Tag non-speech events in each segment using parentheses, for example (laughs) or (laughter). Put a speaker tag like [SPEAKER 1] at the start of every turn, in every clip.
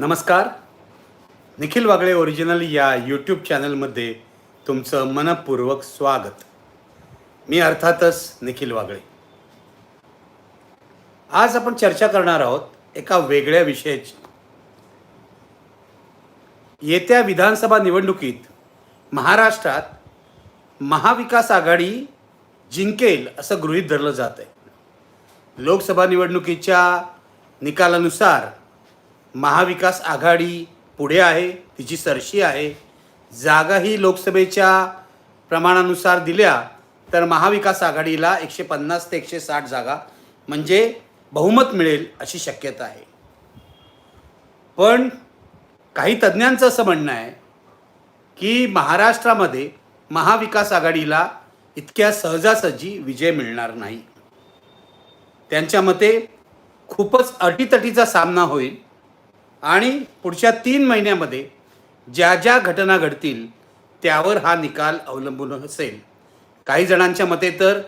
[SPEAKER 1] नमस्कार. निखिल वागळे ओरिजिनल या यूट्यूब चॅनलमध्ये तुमचं मनपूर्वक स्वागत. मी अर्थातच निखिल वागळे. आज आपण चर्चा करणार आहोत एका वेगळ्या विषयाची. येत्या विधानसभा निवडणुकीत महाराष्ट्रात महाविकास आघाडी जिंकेल असं गृहीत धरलं जात आहे लोकसभा निवडणुकीच्या निकालानुसार महाविकास आघाडी पुढे आहे तिची सरशी आहे. जागाही लोकसभेच्या प्रमाणानुसार दिल्या तर महाविकास आघाडीला एकशे पन्नास ते एकशे साठ जागा म्हणजे बहुमत मिळेल अशी शक्यता आहे. पण काही तज्ज्ञांचं असं म्हणणं आहे की महाराष्ट्रामध्ये महाविकास आघाडीला इतक्या सहजासहजी विजय मिळणार नाही. त्यांच्या मते खूपच अटीतटीचा सामना होईल आणि पुढच्या तीन महिन्यामध्ये ज्या ज्या घटना घडतील त्यावर हा निकाल अवलंबून असेल. काही जणांच्या मते तर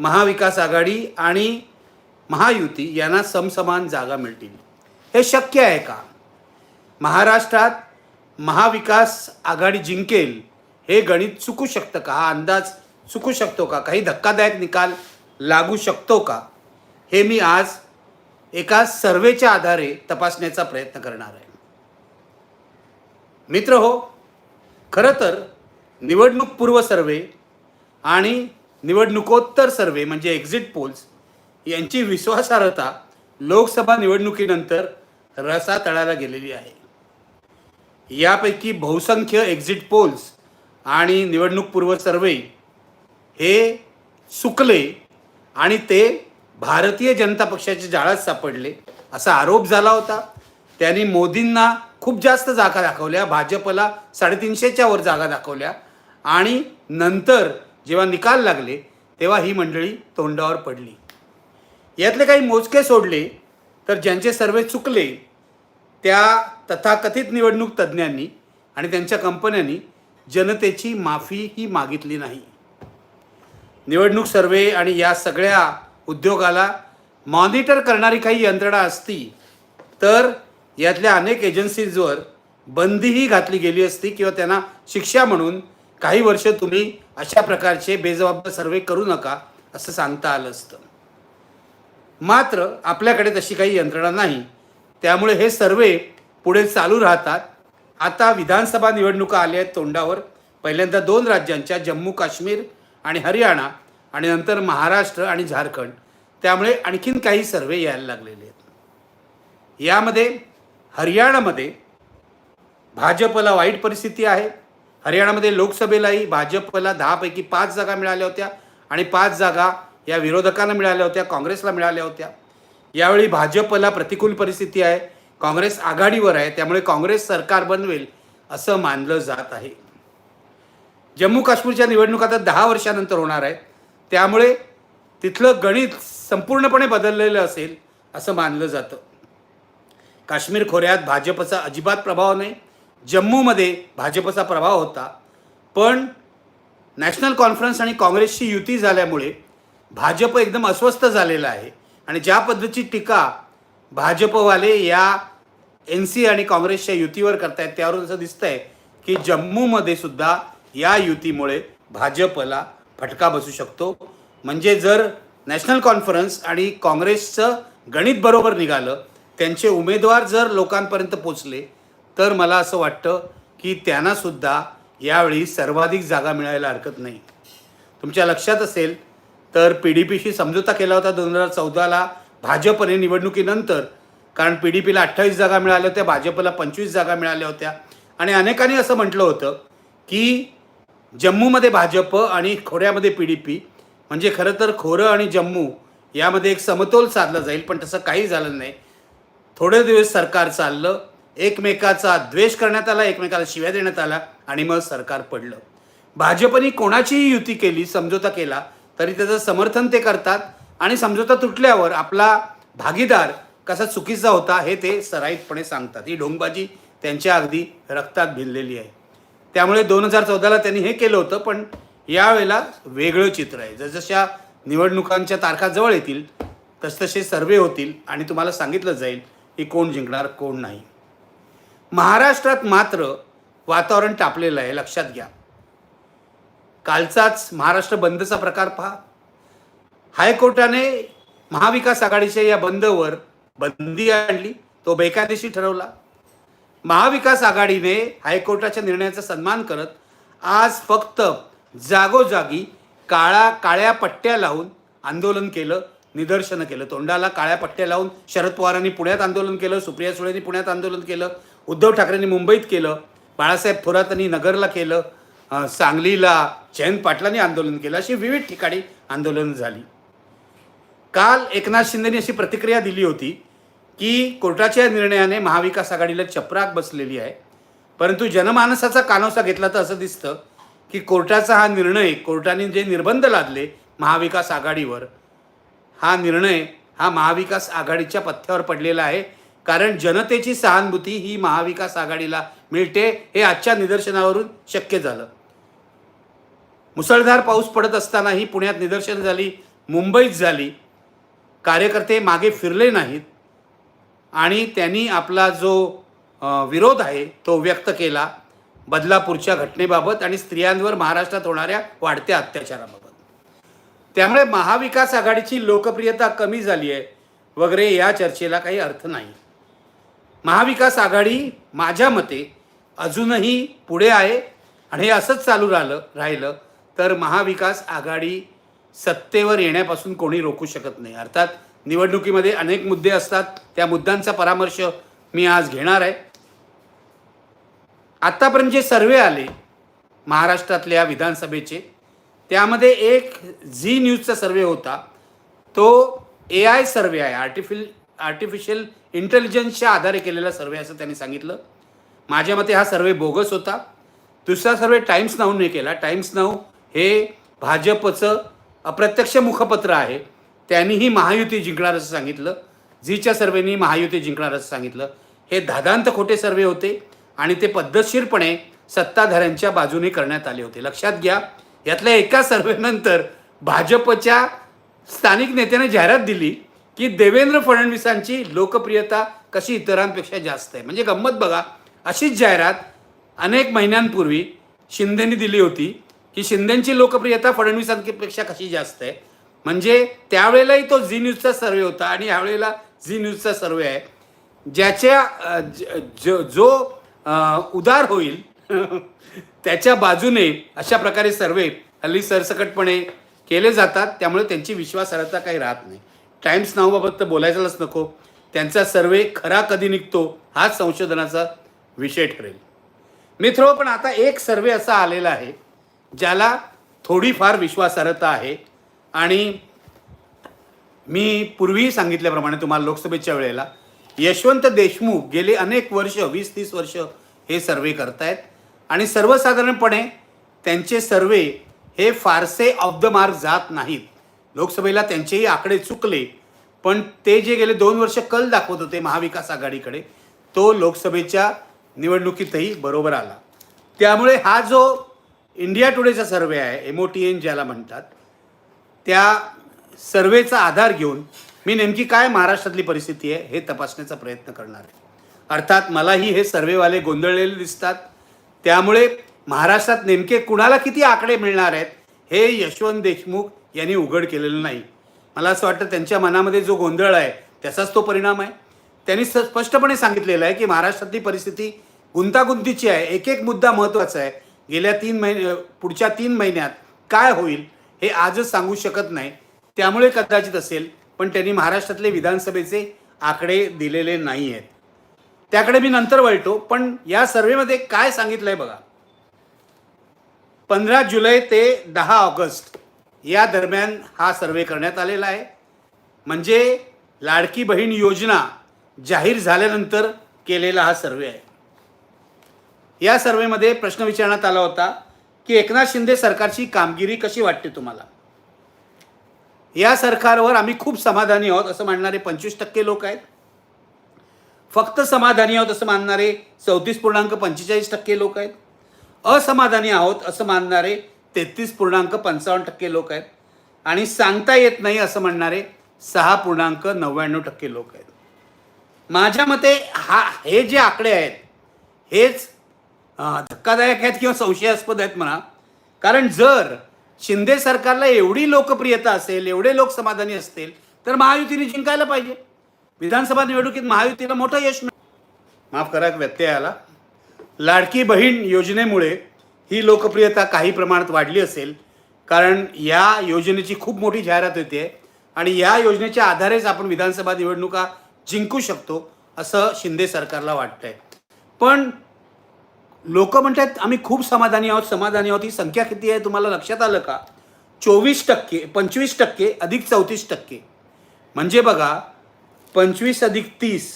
[SPEAKER 1] महाविकास आघाडी आणि महायुती यांना समसमान जागा मिळतील. हे शक्य आहे का? महाराष्ट्रात महाविकास आघाडी जिंकेल हे गणित चुकू शकतं का? हा अंदाज चुकू शकतो का? काही धक्कादायक निकाल लागू शकतो का? हे मी आज एका सर्वेच्या आधारे तपासण्याचा प्रयत्न करणार आहे. मित्र हो खरं तर निवडणूक पूर्व सर्वे आणि निवडणुकोत्तर सर्वे म्हणजे एक्झिट पोल्स यांची विश्वासार्हता लोकसभा निवडणुकीनंतर रसातळाला गेलेली आहे. यापैकी बहुसंख्य एक्झिट पोल्स आणि निवडणूक पूर्व सर्वे हे चुकले आणि ते भारतीय जनता पक्षाच्या जाळ्यात सापडले असा आरोप झाला होता. त्यांनी मोदींना खूप जास्त जागा दाखवल्या भाजपला साडेतीनशेच्या वर जागा दाखवल्या आणि नंतर जेव्हा निकाल लागले तेव्हा ही मंडळी तोंडावर पडली. यातले काही मोजके सोडले तर ज्यांचे सर्वे चुकले त्या तथाकथित निवडणूक तज्ज्ञांनी आणि त्यांच्या कंपन्यांनी जनतेची माफी ही मागितली नाही. निवडणूक सर्वे आणि या सगळ्या उद्योगाला मॉनिटर करणारी काही यंत्रणा असती तर यातल्या अनेक एजन्सीजवर बंदीही घातली गेली असती किंवा त्यांना शिक्षा म्हणून काही वर्ष तुम्ही अशा प्रकारचे बेजबाबदार सर्वे करू नका असं सांगता आलं असतं. मात्र आपल्याकडे तशी काही यंत्रणा नाही. त्यामुळे हे सर्वे पुढे चालू राहतात. आता विधानसभा निवडणुका आल्या आहेत तोंडावर. पहिल्यांदा दोन राज्यांच्या जम्मू काश्मीर आणि हरियाणा आणि नंतर महाराष्ट्र आणि झारखंड. त्यामुळे आणखीन काही सर्वे यायला लागलेले आहेत. यामध्ये हरियाणामध्ये भाजपला वाईट परिस्थिती आहे. हरियाणामध्ये लोकसभेलाही भाजपला दहापैकी पाच जागा मिळाल्या होत्या आणि पाच जागा या विरोधकांना मिळाल्या होत्या काँग्रेसला मिळाल्या होत्या. यावेळी भाजपला प्रतिकूल परिस्थिती आहे. काँग्रेस आघाडीवर आहे. त्यामुळे काँग्रेस सरकार बनवेल असं मानलं जात आहे. जम्मू काश्मीरच्या निवडणुका आता दहा वर्षानंतर होणार आहेत. त्यामुळे तिथलं गणित संपूर्णपणे बदललेलं असेल असं मानलं जातं. काश्मीर खोऱ्यात भाजपचा अजिबात प्रभाव नाही. जम्मूमध्ये भाजपचा प्रभाव होता. पण नॅशनल कॉन्फरन्स आणि काँग्रेसची युती झाल्यामुळे भाजप एकदम अस्वस्थ झालेला आहे. आणि ज्या पद्धतीची टीका भाजपवाले या एन सी आणि काँग्रेसच्या युतीवर करतायत त्यावरून असं दिसतंय की जम्मूमध्ये सुद्धा या युतीमुळे भाजपला फटका बसू शकतो. म्हणजे जर नॅशनल कॉन्फरन्स आणि काँग्रेसचं गणित बरोबर निघालं त्यांचे उमेदवार जर लोकांपर्यंत पोचले तर मला असं वाटतं की त्यांनासुद्धा यावेळी सर्वाधिक जागा मिळायला हरकत नाही. तुमच्या लक्षात असेल तर पी डी पीशी समझोता केला होता दोन हजार चौदाला भाजपने निवडणुकीनंतर. कारण पी डी पीला अठ्ठावीस जागा मिळाल्या होत्या भाजपला पंचवीस जागा मिळाल्या होत्या. आणि अनेकांनी असं म्हटलं होतं की जम्मूमध्ये भाजप आणि खोऱ्यामध्ये पी डी पी म्हणजे खरं तर खोरं आणि जम्मू यामध्ये एक समतोल साधला जाईल पण तसं काही झालं नाही. थोडे दिवस सरकार चाललं एकमेकाचा द्वेष करण्यात आला एकमेकाला शिव्या देण्यात आला आणि मग सरकार पडलं. भाजपने कोणाचीही युती केली समझोता केला तरी त्याचं समर्थन ते करतात आणि समझोता तुटल्यावर आपला भागीदार कसा चुकीचा होता हे ते सराईतपणे सांगतात. ही ढोंगबाजी त्यांच्या अगदी रक्तात भिनलेली आहे. त्यामुळे दोन हजार चौदाला त्यांनी हे केलं होतं पण यावेळेला वेगळं चित्र आहे. जसजशा निवडणुकांच्या तारखा जवळ येतील तसतसे सर्वे होतील आणि तुम्हाला सांगितलं जाईल की कोण जिंकणार कोण नाही. महाराष्ट्रात मात्र वातावरण तापलेलं आहे लक्षात घ्या. कालचाच महाराष्ट्र बंदचा प्रकार पहा. हायकोर्टाने महाविकास आघाडीच्या या बंदवर बंदी आणली तो बेकायदेशीर ठरवला. महाविकास आघाडीने हायकोर्टाच्या निर्णयाचा सन्मान करत आज फक्त जागोजागी काळा काळ्या पट्ट्या लावून आंदोलन केलं निदर्शनं केलं. तोंडाला काळ्या पट्ट्या लावून शरद पवारांनी पुण्यात आंदोलन केलं सुप्रिया सुळेंनी पुण्यात आंदोलन केलं उद्धव ठाकरेंनी मुंबईत केलं बाळासाहेब थोरातांनी नगरला केलं सांगलीला जयंत पाटलांनी आंदोलन केलं अशी विविध ठिकाणी आंदोलन झाली. काल एकनाथ शिंदेनी अशी प्रतिक्रिया दिली होती की कोर्टाच्या निर्णयाने महाविकास आघाडीला चपराक बसलेली आहे. परंतु जनमानसाचा कानोसा घेतला तर असं दिसतं की कोर्टाचा हा निर्णय कोर्टाने जे निर्बंध लादले महाविकास आघाडीवर हा निर्णय हा महाविकास आघाडीच्या पथ्यावर पडलेला आहे. कारण जनतेची सहानुभूती ही महाविकास आघाडीला मिळते हे आजच्या निदर्शनावरून शक्य झालं. मुसळधार पाऊस पडत असतानाही पुण्यात निदर्शन झाली मुंबईत झाली. कार्यकर्ते मागे फिरले नाहीत. आणि त्यांनी आपला जो विरोध आहे तो व्यक्त केला बदलापूरच्या घटनेबाबत आणि स्त्रियांवर महाराष्ट्रात होणाऱ्या वाढत्या अत्याचाराबाबत. त्यामुळे महाविकास आघाडीची लोकप्रियता कमी झाली आहे वगैरे या चर्चेला काही अर्थ नाही. महाविकास आघाडी माझ्या मते अजूनही पुढे आहे आणि हे असंच चालू राहिलं राहिलं तर महाविकास आघाडी सत्तेवर येण्यापासून कोणी रोखू शकत नाही. अर्थात निवडणुकीमध्ये अनेक मुद्दे असतात. त्या मुद्द्यांचा परामर्श मी आज घेणार आहे. आत्तापर्यंत जे सर्वे आले महाराष्ट्रातल्या विधानसभेचे त्यामध्ये एक झी न्यूजचा सर्वे होता. तो ए आय सर्वे आहे. आर्टिफिल आर्टिफिशियल इंटेलिजन्सच्या आधारे केलेला सर्वे असं त्यांनी सांगितलं. माझ्या मते हा सर्वे बोगस होता. दुसरा सर्वे टाइम्स नाऊने केला. टाइम्स नाऊ हे भाजपचं अप्रत्यक्ष मुखपत्र आहे. त्यांनीही महायुती जिंकणार असं सांगितलं. झीच्या सर्वेनी महायुती जिंकणार असं सांगितलं. हे धादांत खोटे सर्वे होते आणि ते पद्धतशीरपणे सत्ताधाऱ्यांच्या बाजूने करण्यात आले होते. लक्षात घ्या यातल्या एका सर्वेनंतर भाजपच्या स्थानिक नेत्याने जाहिरात दिली की देवेंद्र फडणवीसांची लोकप्रियता कशी इतरांपेक्षा जास्त आहे. म्हणजे गंमत बघा अशीच जाहिरात अनेक महिन्यांपूर्वी शिंदेनी दिली होती की शिंदेंची लोकप्रियता फडणवीसांपेक्षा कशी जास्त आहे. म्हणजे त्यावेळेलाही तो झी न्यूजचा सर्वे होता आणि यावेळेला झी न्यूजचा सर्वे आहे. ज्याच्या जो, ज- जो उदार होईल (laughs) त्याच्या बाजूने अशा प्रकारे सर्वे हल्ली सरसकटपणे केले जातात. त्यामुळे त्यांची विश्वासार्हता काही राहत नाही. टाइम्स नावाबाबत तर बोलायचंच नको. त्यांचा सर्वे खरा कधी निघतो हाच संशोधनाचा विषय ठरेल. मित्रो पण आता एक सर्वे असा आलेला आहे ज्याला थोडीफार विश्वासार्हता आहे. आणि मी पूर्वी सांगितल्याप्रमाणे तुम्हाला लोकसभेच्या वेळेला यशवंत देशमुख गेले अनेक वर्ष वीस तीस वर्ष हे सर्वे करतायत. आणि सर्वसाधारणपणे त्यांचे सर्वे हे फारसे ऑफ द मार्क जात नाहीत. लोकसभेला त्यांचेही आकडे चुकले पण ते जे गेले दोन वर्ष कल दाखवत होते महाविकास आघाडीकडे तो लोकसभेच्या निवडणुकीतही बरोबर आला. त्यामुळे हा जो इंडिया टुडेचा सर्वे आहे एम ओ टी एन ज्याला म्हणतात त्या सर्वेचा आधार घेऊन मी नेमकी काय महाराष्ट्रातली परिस्थिती आहे हे तपासण्याचा प्रयत्न करणार आहे. अर्थात मलाही हे सर्वेवाले गोंधळलेले दिसतात. त्यामुळे महाराष्ट्रात नेमके कुणाला किती आकडे मिळणार आहेत हे यशवंत देशमुख यांनी उघड केलेलं नाही. मला असं वाटतं त्यांच्या मनामध्ये जो गोंधळ आहे त्याचाच तो परिणाम आहे. त्यांनी स- स्पष्टपणे सांगितलेलं आहे की महाराष्ट्रातली परिस्थिती गुंतागुंतीची आहे. एक एक मुद्दा महत्त्वाचा आहे. गेल्या तीन महिने पुढच्या तीन महिन्यात काय होईल हे आजच सांगू शकत नाही. त्यामुळे कदाचित असेल पण त्यांनी महाराष्ट्रातले विधानसभेचे आकडे दिलेले नाही आहेत त्याकडे मी नंतर वळतो पण या सर्वेमध्ये काय सांगितलं आहे बघा. पंधरा जुलै ते दहा ऑगस्ट या दरम्यान हा सर्वे करण्यात आलेला आहे. म्हणजे लाडकी बहीण योजना जाहीर झाल्यानंतर केलेला हा सर्वे आहे. या सर्वेमध्ये प्रश्न विचारण्यात आला होता की एकनाथ शिंदे सरकारची कामगिरी कशी वाटते तुम्हाला? या सरकारवर आम्ही खूप समाधानी आहोत असं मानणारे पंचवीस टक्के लोक आहेत. फक्त समाधानी आहोत असं मानणारे चौतीस पूर्णांक पंचेचाळीस टक्के लोक आहेत. असमाधानी आहोत असं मानणारे तेहतीस पूर्णांक पंचावन्न टक्के लोक आहेत. आणि सांगता येत नाही असं म्हणणारे सहा पूर्णांक नव्याण्णव टक्के लोक आहेत. माझ्या मते हा हे जे आकडे आहेत हेच धक्कादायक आहेत किंवा संशयास्पद आहेत म्हणा. कारण जर शिंदे सरकारला एवढी लोकप्रियता असेल एवढे लोक समाधानी असतील तर महायुतीने जिंकायला पाहिजे. विधानसभा निवडणुकीत महायुतीला मोठं यश मिळ माफ करा व्यत्यय आला. लाडकी बहीण योजनेमुळे ही लोकप्रियता काही प्रमाणात वाढली असेल. कारण या योजनेची खूप मोठी जाहिरात होते आणि या योजनेच्या आधारेच आपण विधानसभा निवडणुका जिंकू शकतो असं शिंदे सरकारला वाटतंय. पण लोक म्हणतात आम्ही खूप समाधानी आहोत समाधानी आहोत. ही संख्या किती आहे? तुम्हाला लक्षात आलं का? चोवीस टक्के पंचवीस टक्के अधिक चौतीस टक्के. म्हणजे बघा पंचवीस अधिक तीस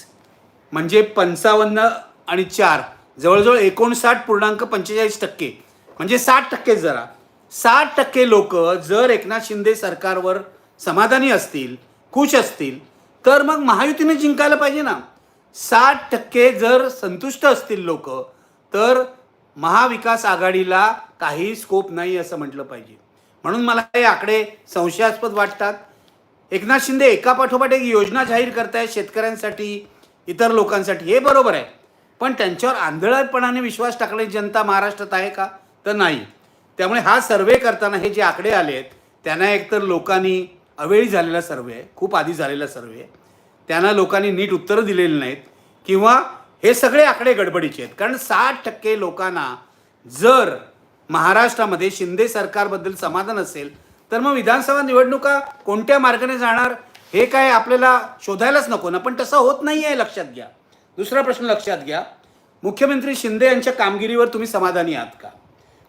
[SPEAKER 1] म्हणजे पंचावन्न आणि चार. जवळजवळ एकोणसाठ पूर्णांक पंचेचाळीस टक्के. म्हणजे साठ टक्के जरा. साठ टक्के लोक जर एकनाथ शिंदे सरकारवर समाधानी असतील खुश असतील तर मग महायुतीने जिंकायला पाहिजे ना. साठ टक्के जर संतुष्ट असतील लोक तर महाविकास आघाडीला काही स्कोप नाही असं म्हटलं पाहिजे. म्हणून मला हे आकडे संशयास्पद वाटतात. एकनाथ शिंदे एका पाठोपाठ एक योजना जाहीर करतायत शेतकऱ्यांसाठी इतर लोकांसाठी. हे बरोबर आहे. पण त्यांच्यावर आंधळपणाने विश्वास टाकणारी जनता महाराष्ट्रात आहे का? तर नाही. त्यामुळे हा सर्वे करताना हे जे आकडे आले आहेत त्यांना एकतर लोकांनी अवेळी झालेला सर्वे आहे खूप आधी झालेला सर्वे आहे त्यांना लोकांनी नीट उत्तरं दिलेली नाहीत किंवा हे सगळे आकडे गडबडीचे आहेत. कारण साठ टक्के लोकांना जर महाराष्ट्रामध्ये शिंदे सरकारबद्दल समाधान असेल तर मग विधानसभा निवडणुका कोणत्या मार्गाने जाणार हे काय आपल्याला शोधायलाच नको ना. पण तसं होत नाही आहे लक्षात घ्या. दुसरा प्रश्न लक्षात घ्या. मुख्यमंत्री शिंदे यांच्या कामगिरीवर तुम्ही समाधानी आहात का?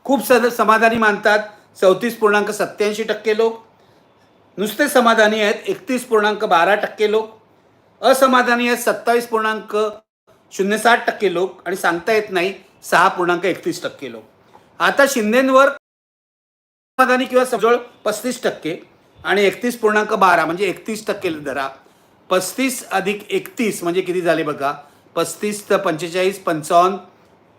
[SPEAKER 1] खूप सद समाधानी मानतात चौतीस पूर्णांक सत्याऐंशी टक्के लोक. नुसते समाधानी आहेत एकतीस पूर्णांक बारा टक्के लोक. असमाधानी आहेत सत्तावीस पूर्णांक शून्य साठ टक्के लोक आणि सांगता येत नाही सहा पूर्णांक एकतीस टक्के लोक. आता शिंदेंवर समाधानी किंवा जवळ पस्तीस टक्के आणि एकतीस पूर्णांक बारा म्हणजे एकतीस टक्के धरा पस्तीस अधिक एकतीस म्हणजे किती झाले बघा? पस्तीस तर पंचेचाळीस पंचावन्न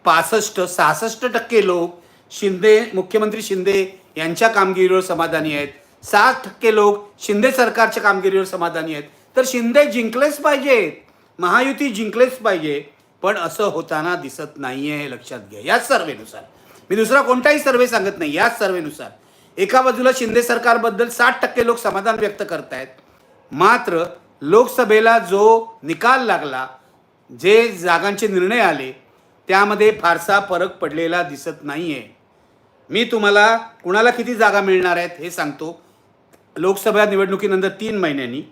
[SPEAKER 1] पासष्ट सहासष्ट टक्के लोक शिंदे मुख्यमंत्री शिंदे यांच्या कामगिरीवर समाधानी आहेत. सात टक्के लोक शिंदे सरकारच्या कामगिरीवर समाधानी आहेत. तर शिंदे जिंकलेच पाहिजेत. महायुती जिंकलेच पाहिजे पण असं होताना दिसत नाहीये हे लक्षात घ्या. याच सर्वेनुसार. मी दुसरा कोणताही सर्वे सांगत नाही याच सर्वेनुसार. एका बाजूला शिंदे सरकारबद्दल साठ टक्के लोक समाधान व्यक्त करतायत. मात्र लोकसभेला जो निकाल लागला जे जागांचे निर्णय आले त्यामध्ये फारसा फरक पडलेला दिसत नाही आहे मी तुम्हाला कुणाला किती जागा मिळणार आहेत हे सांगतो. लोकसभा निवडणुकीनंतर तीन महिन्यांनी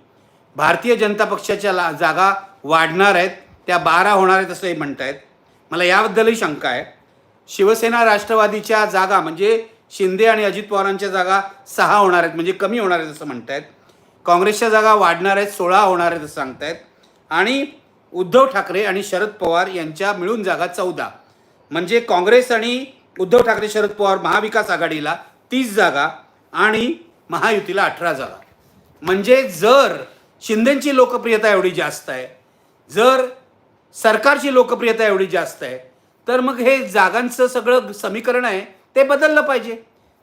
[SPEAKER 1] भारतीय जनता पक्षाच्या ला जागा वाढणार आहेत त्या बारा होणार आहेत असंही म्हणतायत. मला याबद्दलही शंका आहे. शिवसेना राष्ट्रवादीच्या जागा म्हणजे शिंदे आणि अजित पवारांच्या जागा सहा होणार आहेत म्हणजे कमी होणार आहेत असं म्हणतायत. काँग्रेसच्या जागा वाढणार आहेत सोळा होणार आहेत असं सांगतायत. आणि उद्धव ठाकरे आणि शरद पवार यांच्या मिळून जागा चौदा. म्हणजे काँग्रेस आणि उद्धव ठाकरे शरद पवार महाविकास आघाडीला तीस जागा आणि महायुतीला अठरा जागा. म्हणजे जर शिंदेची लोकप्रियता एवढी जास्त आहे जर सरकारची लोकप्रियता एवढी जास्त आहे तर मग हे जागांचं सगळं समीकरण आहे ते बदललं पाहिजे.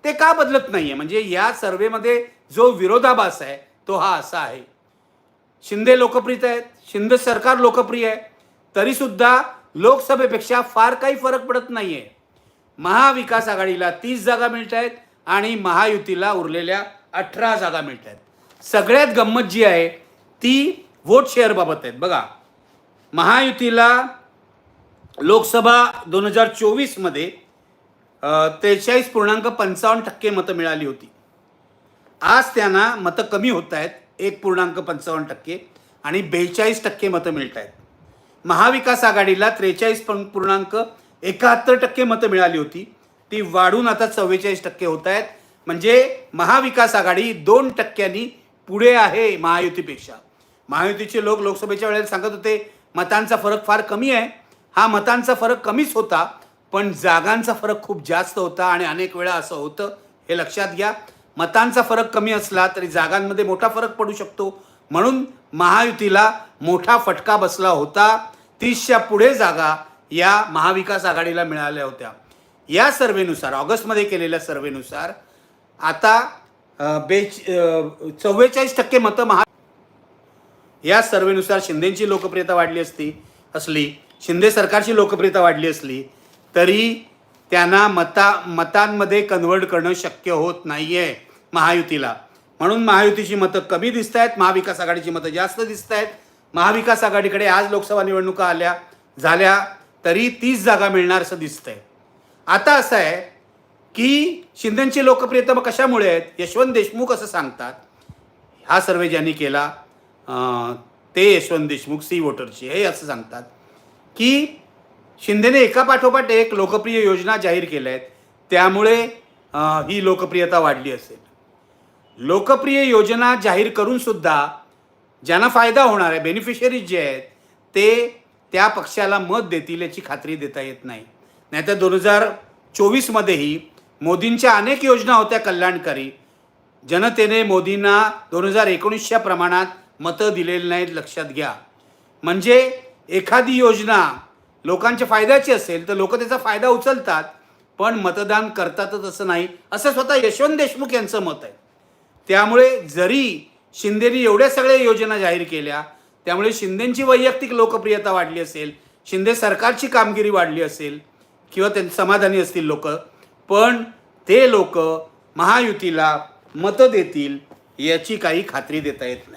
[SPEAKER 1] ते का बदलत नाही आहे म्हणजे या सर्वेमध्ये जो विरोधाभास आहे तो हा असा आहे. शिंदे लोकप्रिय आहेत शिंदे सरकार लोकप्रिय आहे तरीसुद्धा लोकसभेपेक्षा फार काही फरक पडत नाही आहे महाविकास आघाडीला तीस जागा मिळत आहेत आणि महायुतीला उरलेल्या अठरा जागा मिळत आहेत सगळ्यात गंमत जी आहे ती वोट शेअरबाबत आहेत. बघा महायुतीला लोकसभा दोन हजार चोवीसमध्ये त्रेचाळीस पूर्णांक पंचावन्न टक्के मतं मिळाली होती. आज त्यांना मतं कमी होत आहेत एक पूर्णांक पंचावन्न टक्के आणि बेचाळीस टक्के मतं मिळत आहेत. महाविकास आघाडीला त्रेचाळीस पूर्णांक एकाहत्तर टक्के मतं मिळाली होती. ती वाढून आता चव्वेचाळीस टक्के होत आहेत. म्हणजे महाविकास आघाडी दोन टक्क्यांनी पुढे आहे महायुतीपेक्षा. महायुतीचे लोक लोकसभेच्या वेळेला सांगत होते मतांचा फरक फार कमी आहे. हा मतांचा फरक कमीच होता पण जागांचा फरक खूप जास्त होता आणि अनेक वेळा असं होतं हे लक्षात घ्या. मतांचा फरक कमी असला तरी जागांमध्ये मोठा फरक पडू शकतो. म्हणून महायुतीला मोठा फटका बसला होता. तीसच्या पुढे जागा या महाविकास आघाडीला मिळाल्या होत्या. या सर्वेनुसार ऑगस्टमध्ये केलेल्या सर्वेनुसार आता बेच चव्वेचाळीस टक्के मतं महा या सर्वेनुसार शिंदेची लोकप्रियता वाढली असती असली शिंदे सरकारची लोकप्रियता वाढली असली तरी त्यांना मता मतांमध्ये कन्वर्ट करणं शक्य होत नाही आहे महायुतीला. म्हणून महायुतीची मतं कमी दिसत आहेत महाविकास आघाडीची मतं जास्त दिसत आहेत महाविकास आघाडीकडे आज लोकसभा निवडणुका आल्या झाल्या तरी तीस जागा मिळणार असं दिसतंय. आता असं आहे की शिंदेची लोकप्रियता मग कशामुळे आहेत? यशवंत देशमुख असं सांगतात. हा सर्वे ज्यांनी केला ते यशवंत देशमुख सी वोटरची हे असं सांगतात. की शिंदेने एका पाठोपाठ एक लोकप्रिय योजना जाहीर केल्या आहेत त्यामुळे ही लोकप्रियता वाढली असेल. लोकप्रिय योजना जाहीर करून सुद्धा ज्यांना फायदा होणार आहे बेनिफिशरीज जे आहेत ते त्या पक्षाला मत देतील याची खात्री देता येत नाही. नाहीतर दोन हजार चोवीसमध्येही मोदींच्या अनेक योजना होत्या कल्याणकारी. जनतेने मोदींना दोन हजार एकोणीसच्या प्रमाणात मतं दिलेली नाहीत लक्षात घ्या. म्हणजे एखादी योजना लोकांच्या फायद्याची असेल तर लोक त्याचा फायदा उचलतात पण मतदान करतातच असं नाही. असं स्वतः यशवंत देशमुख यांचं मत आहे. त्यामुळे जरी शिंदेनी एवढ्या सगळ्या योजना जाहीर केल्या त्यामुळे शिंदेची वैयक्तिक लोकप्रियता वाढली असेल शिंदे सरकारची कामगिरी वाढली असेल किंवा त्यां समाधानी असतील लोक पण ते लोक महायुतीला मतं देतील याची काही खात्री देता येत नाही.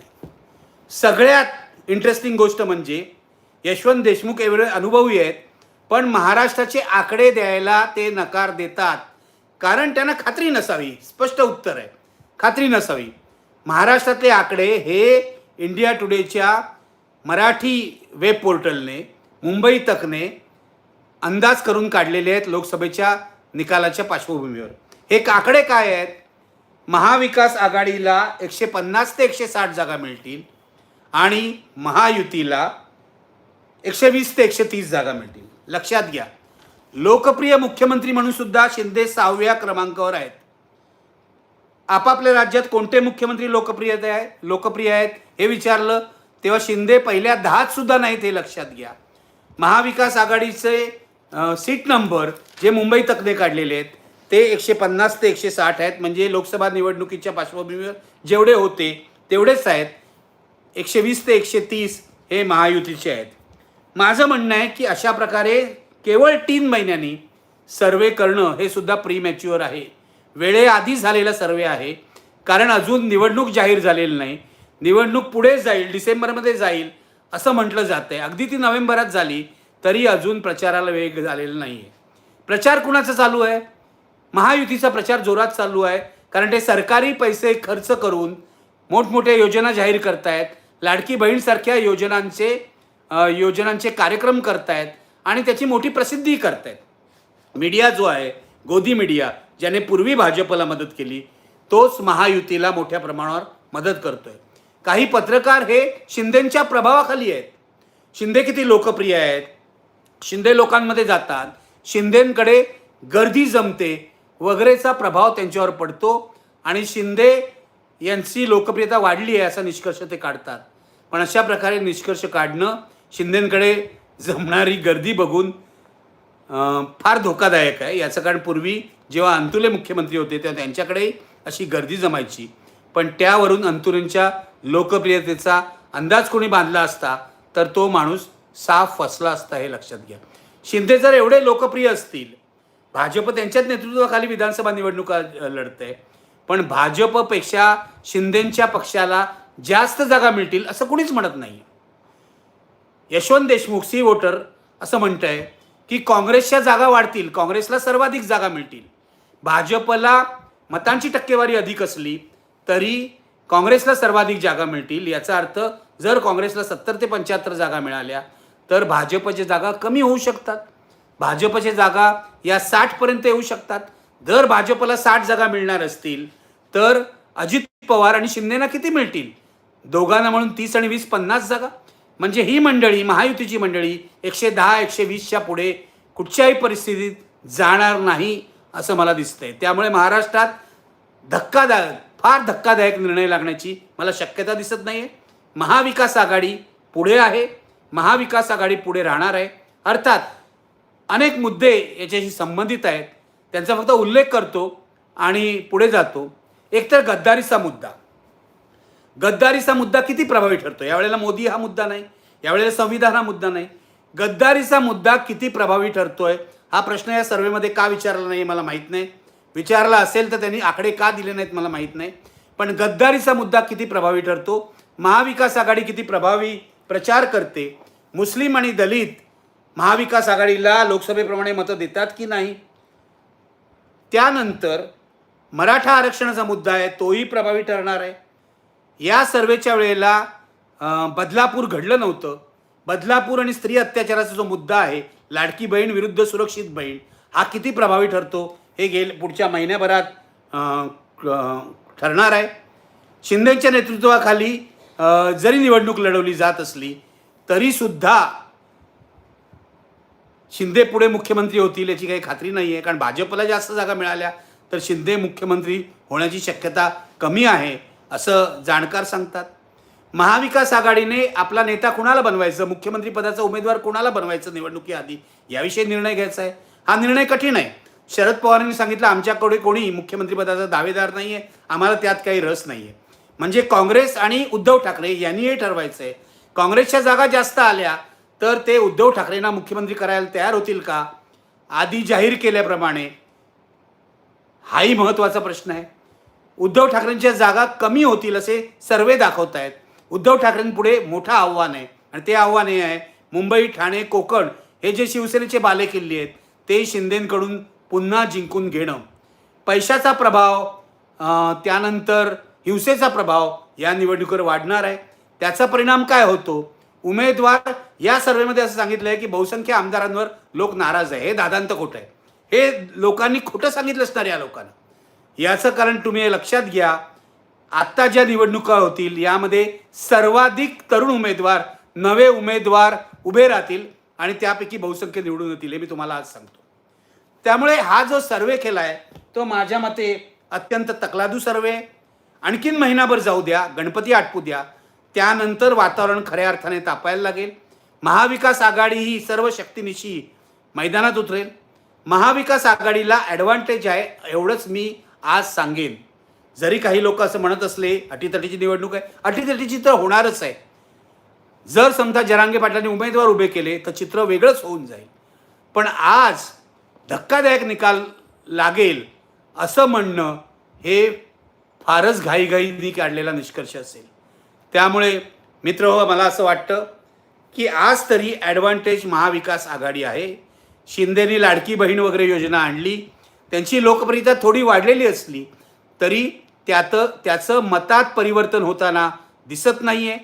[SPEAKER 1] सगळ्यात इंटरेस्टिंग गोष्ट म्हणजे यशवंत देशमुख एवढे अनुभवी आहेत पण महाराष्ट्राचे आकडे द्यायला ते नकार देतात. कारण त्यांना खात्री नसावी. स्पष्ट उत्तर आहे. खात्री नसावी. महाराष्ट्रातले आकडे हे इंडिया टुडेच्या मराठी वेब पोर्टलने मुंबई तकने अंदाज करून काढलेले आहेत लोकसभेच्या निकालाच्या पार्श्वभूमीवर. हे आकडे काय आहेत? महाविकास आघाडीला एकशे पन्नास ते एकशे साठ जागा मिळतील. आणि महायुतीला एकशे वीस ते एकशे तीस जागा मिळतील. लक्षात घ्या. लोकप्रिय मुख्यमंत्री म्हणून सुद्धा शिंदे सहाव्या क्रमांकावर आहेत. आपापल्या राज्यात कोणते मुख्यमंत्री लोकप्रिय आहे लोकप्रिय आहेत हे विचारलं तेव्हा शिंदे पहिल्या दहात सुद्धा नाहीत हे लक्षात घ्या. महाविकास आघाडीचे सीट नंबर जे मुंबई तकने काढलेले आहेत ते एकशे पन्नास ते एकशे साठ आहेत. म्हणजे लोकसभा निवडणुकीच्या पार्श्वभूमीवर जेवढे होते तेवढेच आहेत. एकशे वीस ते एकशे तीस हे महायुतीचे आहेत. माझं म्हणणं आहे की अशा प्रकारे केवळ तीन महिन्यांनी सर्वे करणं हे सुद्धा प्री मॅच्युअर आहे. वेळेआधी झालेला सर्वे आहे. कारण अजून निवडणूक जाहीर झालेली नाही. निवडणूक पुढे जाईल डिसेंबरमध्ये जाईल असं म्हटलं जातं आहे अगदी ती नोव्हेंबरात झाली तरी अजून प्रचाराला वेग झालेला नाही आहे प्रचार कुणाचा चालू आहे? महायुतीचा प्रचार जोरात चालू आहे. कारण ते सरकारी पैसे खर्च करून मोठमोठ्या योजना जाहीर करतायत. लाडकी बहीणसारख्या योजनांचे योजनांचे कार्यक्रम करतायत आणि त्याची मोठी प्रसिद्धी करतायत. मीडिया जो आहे गोदी मीडिया ज्याने पूर्वी भाजपला मदत केली तोच महायुतीला मोठ्या प्रमाणावर मदत करतोय. काही पत्रकार हे शिंदेच्या प्रभावाखाली आहेत. शिंदे किती लोकप्रिय आहेत? शिंदे लोकांमध्ये जातात. शिंदेंकडे गर्दी जमते. वगैरेचा प्रभाव त्यांच्यावर पडतो. आणि शिंदे यांची लोकप्रियता वाढली आहे असा निष्कर्ष ते काढतात. पण अशा प्रकारे निष्कर्ष काढणं शिंदेंकडे जमणारी गर्दी बघून फार धोकादायक आहे. याचं कारण पूर्वी जेव्हा अंतुले मुख्यमंत्री होते तेव्हा त्यांच्याकडे अशी गर्दी जमायची. पण त्यावरून अंतुलेंच्या लोकप्रियतेचा अंदाज कोणी बांधला असता तर तो माणूस साफ फसला असता हे लक्षात घ्या. शिंदे जर एवढे लोकप्रिय असतील भाजप त्यांच्याच नेतृत्वाखाली विधानसभा निवडणुका लढते पण भाजपपेक्षा शिंदेच्या पक्षाला जास्त जागा मिळतील असं कुणीच म्हणत नाही यशवंत देशमुख सी वोटर असं म्हणत आहे की काँग्रेसच्या जागा वाढतील काँग्रेसला सर्वाधिक जागा मिळतील. भाजपला मतांची टक्केवारी अधिक असली तरी काँग्रेसला सर्वाधिक जागा मिळतील. याचा अर्थ जर काँग्रेसला सत्तर ते पंच्याहत्तर जागा मिळाल्या तर भाजपच्या जागा कमी होऊ शकतात. भाजपच्या जागा या साठपर्यंत येऊ शकतात. जर भाजपला साठ जागा मिळणार असतील तर अजित पवार आणि शिंदेना किती मिळतील? दोघांना म्हणून तीस आणि वीस पन्नास जागा. म्हणजे ही मंडळी महायुतीची मंडळी एकशे दहा एकशे वीसच्या पुढे कुठच्याही परिस्थितीत जाणार नाही असं मला दिसतंय. त्यामुळे महाराष्ट्रात धक्कादायक फार धक्कादायक निर्णय लागण्याची मला शक्यता दिसत नाही आहे महाविकास आघाडी पुढे आहे. महाविकास आघाडी पुढे राहणार आहे. अर्थात अनेक मुद्दे याच्याशी संबंधित आहेत. त्यांचा फक्त उल्लेख करतो आणि पुढे जातो. एकतर गद्दारीचा मुद्दा. गद्दारीचा मुद्दा किती प्रभावी ठरतो? यावेळेला मोदी हा मुद्दा नाही. यावेळेला संविधान हा मुद्दा नाही. गद्दारीचा मुद्दा किती प्रभावी ठरतोय? हा प्रश्न या सर्वेमध्ये का विचारला नाही मला माहीत नाही. विचारला असेल तर त्यांनी आकडे का दिले नाहीत मला माहीत नाही. पण गद्दारीचा मुद्दा किती प्रभावी ठरतो? महाविकास आघाडी किती प्रभावी प्रचार करते? मुस्लिम आणि दलित महाविकास आघाडीला लोकसभेप्रमाणे मतं देतात की नाही? त्यानंतर मराठा आरक्षणाचा मुद्दा आहे तोही प्रभावी ठरणार आहे. या सर्वेच्या वेळेला बदलापूर घडलं नव्हतं. बदलापूर आणि स्त्री अत्याचाराचा जो मुद्दा आहे लाडकी बहीण विरुद्ध सुरक्षित बहीण हा किती प्रभावी ठरतो हे गेल पुढच्या महिन्याभरात ठरणार आहे. शिंदेच्या नेतृत्वाखाली जरी निवडणूक लढवली जात असली तरीसुद्धा शिंदे पुढे मुख्यमंत्री होतील याची काही खात्री नाही आहे कारण भाजपला जास्त जागा मिळाल्या. तर शिंदे मुख्यमंत्री होण्याची शक्यता कमी आहे असं जाणकार सांगतात. महाविकास आघाडीने आपला नेता कुणाला बनवायचं? मुख्यमंत्री पदाचा उमेदवार कुणाला बनवायचं निवडणुकीआधी याविषयी निर्णय घ्यायचा आहे. हा निर्णय कठीण आहे. शरद पवारांनी सांगितलं आमच्याकडे कोणी मुख्यमंत्री पदाचा दावेदार नाही आहे आम्हाला त्यात काही रस नाही आहे म्हणजे काँग्रेस आणि उद्धव ठाकरे यांनीही ठरवायचं आहे काँग्रेसच्या जागा जास्त आल्या तर ते उद्धव ठाकरेंना मुख्यमंत्री करायला तयार होतील का? आधी जाहीर केल्याप्रमाणे हाही महत्त्वाचा प्रश्न आहे. उद्धव ठाकरेंच्या जागा कमी होतील असे सर्वे दाखवत आहेत. उद्धव ठाकरेंपुढे मोठं आव्हान आहे. आणि ते आव्हान हे आहे मुंबई ठाणे कोकण हे जे शिवसेनेचे बालेकिल्ले आहेत ते शिंदेंकडून पुन्हा जिंकून घेणं. पैशाचा प्रभाव त्यानंतर हिंसेचा प्रभाव या निवडणुकीवर वाढणार आहे. त्याचा परिणाम काय होतो? उमेदवार या सर्वेमध्ये असं सांगितलं आहे की बहुसंख्य आमदारांवर लोक नाराज आहे. हे दादांत खोटं आहे. हे लोकांनी खोटं सांगितलं असणार या लोकांना. याचं कारण तुम्ही हे लक्षात घ्या आत्ता ज्या निवडणुका होतील यामध्ये सर्वाधिक तरुण उमेदवार नवे उमेदवार उभे राहतील आणि त्यापैकी बहुसंख्य निवडून येतील हे मी तुम्हाला आज सांगतो. त्यामुळे हा जो सर्वे केला आहे तो माझ्या मते अत्यंत तकलादू सर्वे. आणखीन महिनाभर जाऊ द्या गणपती आटपू द्या त्यानंतर वातावरण खऱ्या अर्थाने तापायला लागेल. महाविकास आघाडी ही सर्व शक्तीनिशी मैदानात उतरेल. महाविकास आघाडीला ॲडव्हान्टेज आहे एवढंच मी आज सांगेन. जरी काही लोक असं म्हणत असले अटीतटीची निवडणूक आहे अटीतटीची तर होणारच आहे. जर समजा जरांगे पाटलांनी उमेदवार उभे केले तर चित्र वेगळंच होऊन जाईल. पण आज धक्कादायक निकाल लागेल असं म्हणणं हे फारच घाईघाईनी काढलेला निष्कर्ष असेल. त्यामुळे मित्र हो मला असं वाटतं की आज तरी ॲडव्हान्टेज महाविकास आघाडी आहे. शिंदेनी लाडकी बहीण वगैरे योजना आणली. त्यांची लोकप्रियता थोडी वाढलेली असली तरी त्यात त्याचं मतात परिवर्तन होताना दिसत नाही आहे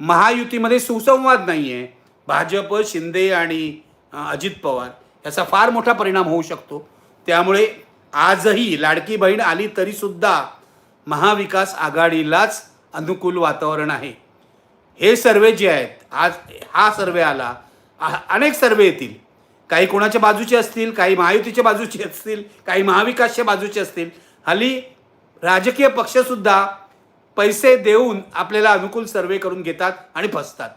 [SPEAKER 1] महायुतीमध्ये सुसंवाद नाही आहे भाजप शिंदे आणि अजित पवार याचा फार मोठा परिणाम होऊ शकतो. त्यामुळे आजही लाडकी बहीण आली तरीसुद्धा महाविकास आघाडीलाच अनुकूल वातावरण आहे. हे सर्वे जे आहेत आज हा सर्वे आला. अनेक सर्वे येतील. काही कोणाच्या बाजूचे असतील काही महायुतीच्या बाजूचे असतील काही महाविकासच्या बाजूचे असतील. हल्ली राजकीय पक्षसुद्धा पैसे देऊन आपल्याला अनुकूल सर्वे करून घेतात आणि फसतात.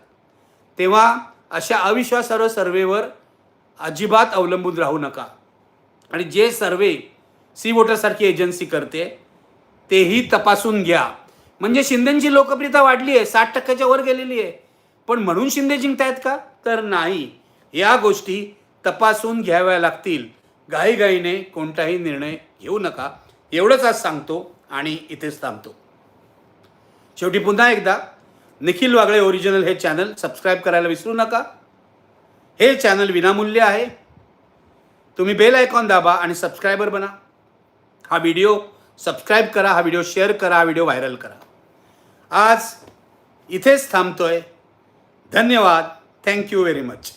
[SPEAKER 1] तेव्हा अशा अविश्वासार्ह सर्वेवर अजिबात अवलंबून राहू नका. आणि जे सर्वे सी वोटरसारखी एजन्सी करते तेही तपासून घ्या. म्हणजे शिंदेची लोकप्रियता वाढली आहे साठ टक्क्याच्या वर गेलेली आहे. पण म्हणून शिंदे जिंकतायत का? तर नाही. या गोष्टी तपासून घ्याव्या लागतील. घाईघाईने कोणताही निर्णय घेऊ नका. एवढंच आज सांगतो आणि इथेच थांबतो. शेवटी पुन्हा एकदा निखिल वागळे ओरिजिनल हे चॅनल सबस्क्राईब करायला विसरू नका. हे चॅनल विनामूल्य आहे. तुम्ही बेल आयकॉन दाबा आणि सबस्क्रायबर बना. हा व्हिडिओ सबस्क्राईब करा हा व्हिडिओ शेअर करा हा व्हिडिओ व्हायरल करा. आज इथेच थांबतोय. धन्यवाद. Thank you very much